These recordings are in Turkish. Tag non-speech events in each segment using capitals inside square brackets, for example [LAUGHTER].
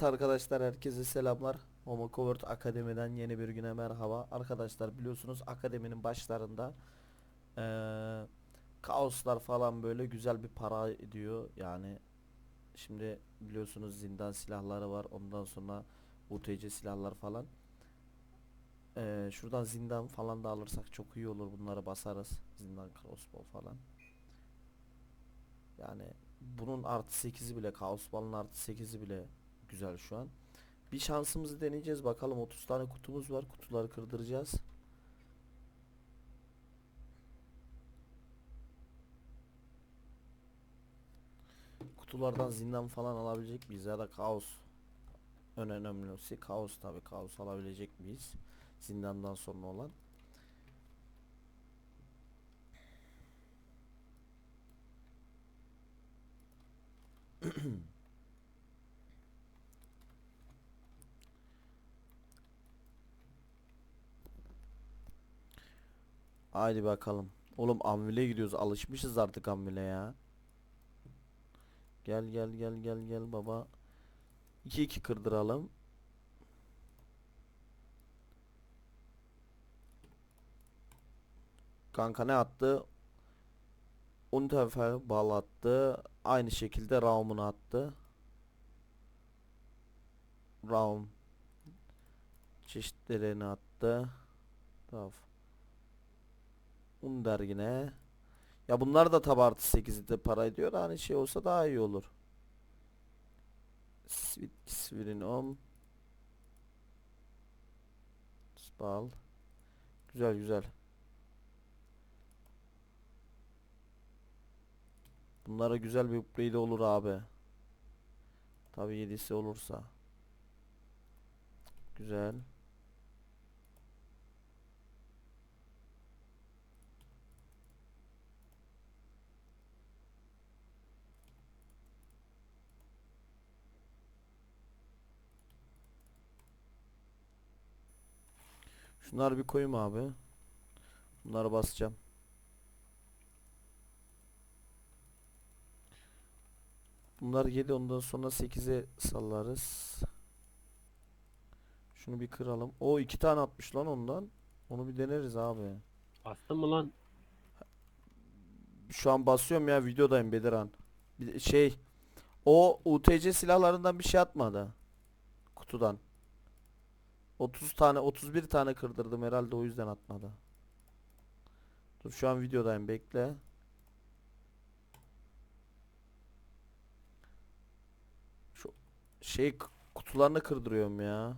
Evet arkadaşlar herkese selamlar. Homo Covert Akademi'den yeni bir güne merhaba. Arkadaşlar biliyorsunuz akademinin başlarında eee, kaoslar falan böyle güzel bir para ediyor. Yani şimdi biliyorsunuz zindan silahları var. Ondan sonra UTC silahlar falan. Eee, şuradan zindan falan da alırsak çok iyi olur. Bunları basarız. Zindan crossbow falan. Yani bunun artı 8'i bile Kaos Ball'ın artı 8'i bile güzel şu an. Bir şansımızı deneyeceğiz bakalım 30 tane kutumuz var. Kutuları kırdıracağız. Kutulardan zindan falan alabilecek miyiz ya da kaos. En önemlisi kaos tabi kaos alabilecek miyiz? Zindandan sonra olan. [CLEARS THROAT] Haydi bakalım. Oğlum Anvil'e gidiyoruz. Alışmışız artık Anvil'e ya. Gel gel gel gel gel baba. 2-2 kırdıralım. Kanka ne attı? Unterfell bal attı. Aynı şekilde Raum'unu attı. Raum çeşitlerini attı. Tamam. Under yine. Ya bunlar da tabi artı 8'i de para ediyor. Hani şey olsa daha iyi olur. Svit Svirinom. Spal. Güzel güzel. Bunlara güzel bir upgrade olur abi. Tabi 7'si olursa. Güzel. Şunları bir koyayım abi. Bunları basacağım. Bunlar 7 ondan sonra 8'e sallarız. Şunu bir kıralım. O iki tane atmış lan ondan. Onu bir deneriz abi. Bastın mı lan? Şu an basıyorum ya videodayım Bediran. Bir şey o UTC silahlarından bir şey atmadı. Kutudan. 30 tane 31 tane kırdırdım herhalde o yüzden atmadı. Dur şu an videodayım bekle. Şu şey kutularını kırdırıyorum ya.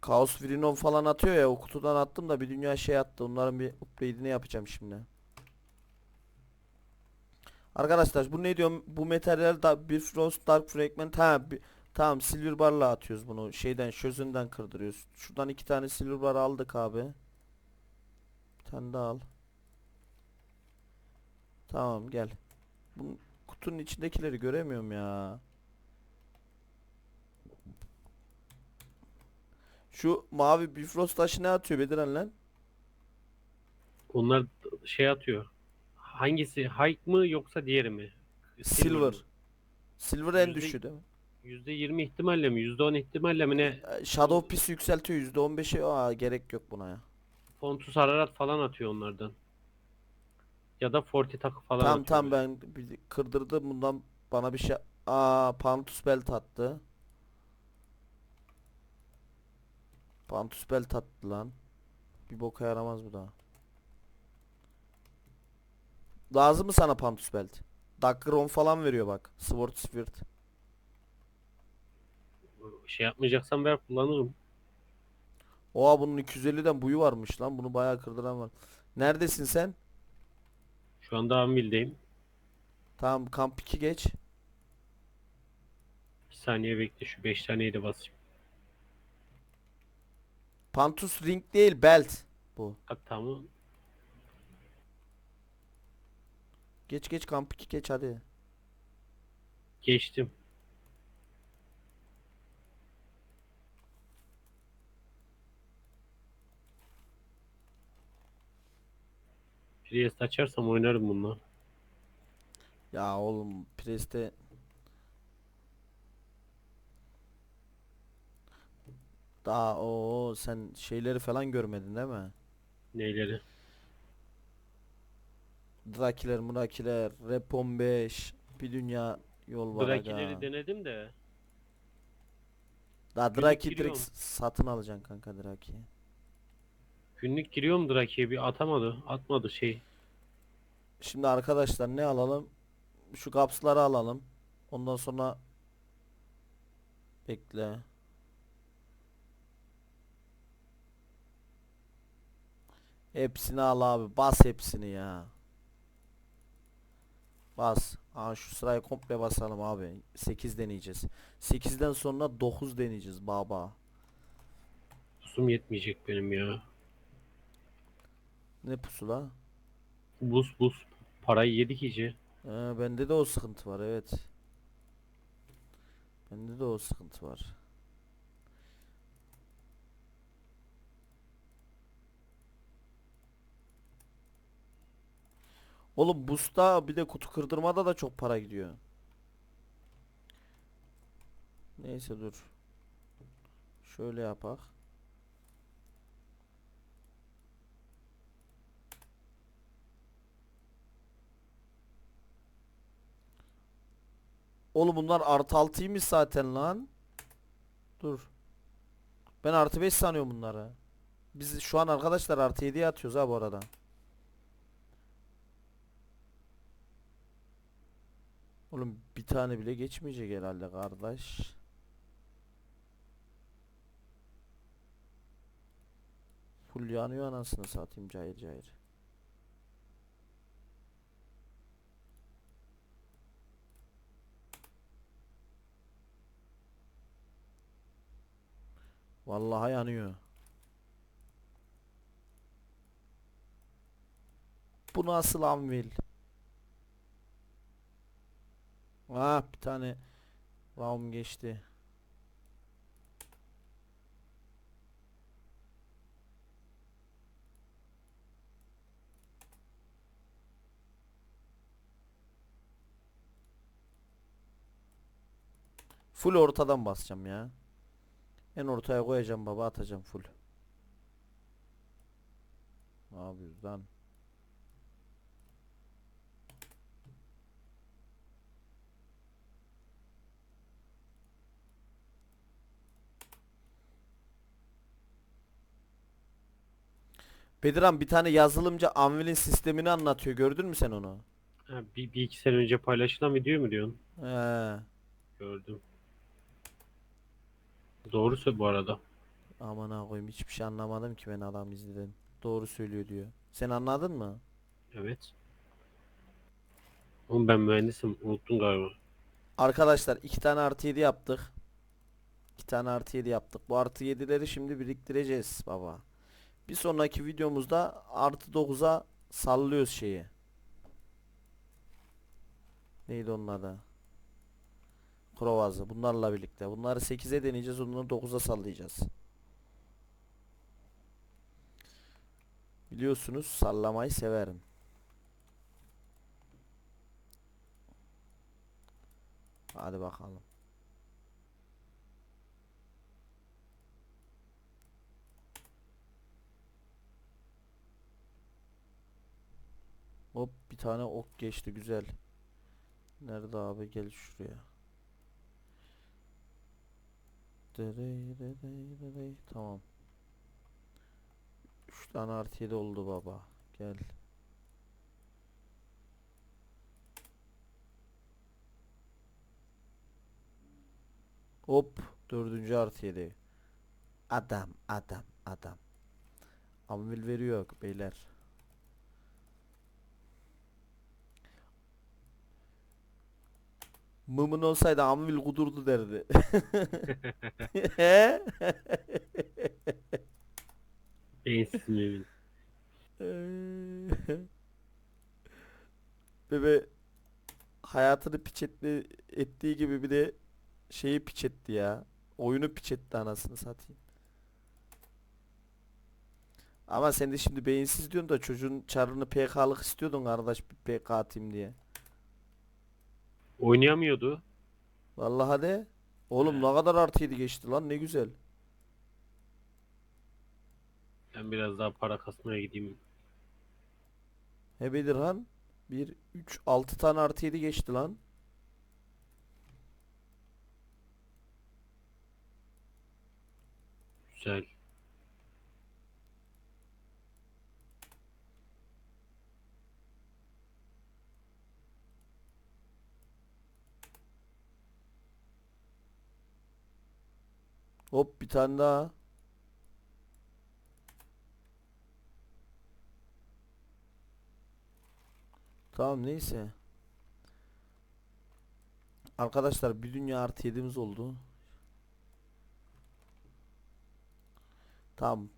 Kaos Vrinon falan atıyor ya o kutudan attım da bir dünya şey attı. Onların bir upgrade'ini yapacağım şimdi. Arkadaşlar bu ne diyorum? Bu materyal da bir Frost Dark Fragment ha bir, tamam Silver Bar'la atıyoruz bunu. Şeyden çözünden kırdırıyoruz. Şuradan iki tane Silver Bar aldık abi. Bir tane daha al. Tamam gel. Bu kutunun içindekileri göremiyorum ya. Şu mavi Bifrost taşı ne atıyor Bediren lan? Onlar şey atıyor. Hangisi? Hike mı yoksa diğeri mi? Silver. Silver en Yüzde- düşüğü değil mi? %20 ihtimalle mi? %10 ihtimalle mi ne? Ee, Shadow Piece yükseltiyor %15'e. Aa gerek yok buna ya. Fontus hararat falan atıyor onlardan. Ya da Forti takı falan Tamam atıyor. tamam ben bir kırdırdım bundan bana bir şey. Aa Pantus Belt attı. Pantus Belt attı lan. Bir boka yaramaz bu da. Lazım mı sana Pantus Belt? Dakron falan veriyor bak. Sword Spirit. Şey yapmayacaksan ver kullanırım. Oha bunun 250'den buyu varmış lan. Bunu bayağı kırdıran var. Neredesin sen? Şu anda Anvil'deyim. Tamam kamp 2 geç. Bir saniye bekle şu 5 taneyi de basayım. Pantus Ring değil belt. Bu. Ha, tamam. Geç geç kamp 2 geç hadi. Geçtim. Priest açarsam oynarım bununla. Ya oğlum preste daha o sen şeyleri falan görmedin değil mi? Neyleri? Drakiler, Murakiler, Rap 15, bir dünya yol var Drakileri aga. denedim de. Daha Günlük Draki giriyor direkt mu? satın alacaksın kanka Draki'yi. Günlük giriyorum Draki'ye bir atamadı. Atmadı şey. Şimdi arkadaşlar ne alalım? Şu kapsları alalım. Ondan sonra bekle. Hepsini al abi. Bas hepsini ya. Bas. Aa şu sırayı komple basalım abi. 8 deneyeceğiz. 8'den sonra 9 deneyeceğiz baba. Pusum yetmeyecek benim ya. Ne pusula? Buz buz. Parayı yedik iyice. Ee, bende de o sıkıntı var evet. Bende de o sıkıntı var. Oğlum Boost'ta bir de kutu kırdırmada da çok para gidiyor. Neyse dur. Şöyle yapak. Oğlum bunlar artı 6'ymış zaten lan. Dur. Ben artı 5 sanıyorum bunları. Biz şu an arkadaşlar artı 7'ye atıyoruz ha bu arada. Oğlum bir tane bile geçmeyecek herhalde kardeş. Full yanıyor anasını satayım cayır cayır. Vallahi yanıyor. Bu nasıl anvil? Ah bir tane round geçti. Full ortadan basacağım ya. En ortaya koyacağım baba atacağım full. Ne yapıyoruz lan? Bediran bir tane yazılımcı Anvil'in sistemini anlatıyor. Gördün mü sen onu? Ha, bir, bir iki sene önce paylaşılan video mu diyorsun? He. Gördüm. Doğrusu bu arada. Aman ha koyayım hiçbir şey anlamadım ki ben adam izledim. Doğru söylüyor diyor. Sen anladın mı? Evet. Oğlum ben mühendisim. Unuttun galiba. Arkadaşlar iki tane artı 7 yaptık. İki tane artı 7 yaptık. Bu artı 7'leri şimdi biriktireceğiz baba. Bir sonraki videomuzda artı 9'a sallıyoruz şeyi. Neydi onun adı? Krovazı. Bunlarla birlikte. Bunları 8'e deneyeceğiz. Onları 9'a sallayacağız. Biliyorsunuz sallamayı severim. Hadi bakalım. Hop bir tane ok geçti güzel. Nerede abi gel şuraya. Tamam. 3 tane artı 7 oldu baba. Gel. Hop dördüncü artı 7. Adam adam adam. Anvil veriyor beyler. Mımın olsaydı Anvil kudurdu derdi. [LAUGHS] Beyinsiz mümin. [LAUGHS] Bebe hayatını piç etti- ettiği gibi bir de şeyi piç etti ya. Oyunu piç etti anasını satayım. Ama sen de şimdi beyinsiz diyorsun da çocuğun çarını PK'lık istiyordun kardeş bir PK atayım diye. Oynayamıyordu. Vallahi de. Oğlum ne kadar artı 7 geçti lan ne güzel. Ben biraz daha para kasmaya gideyim. He Bedirhan. 1, 3, 6 tane artı 7 geçti lan. Güzel. Hop bir tane daha. Tamam neyse. Arkadaşlar bir dünya artı 7'miz oldu. Tamam.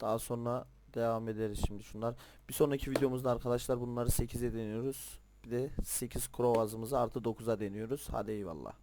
Daha sonra devam ederiz şimdi şunlar. Bir sonraki videomuzda arkadaşlar bunları 8'e deniyoruz. Bir de 8 krovazımızı artı 9'a deniyoruz. Hadi eyvallah.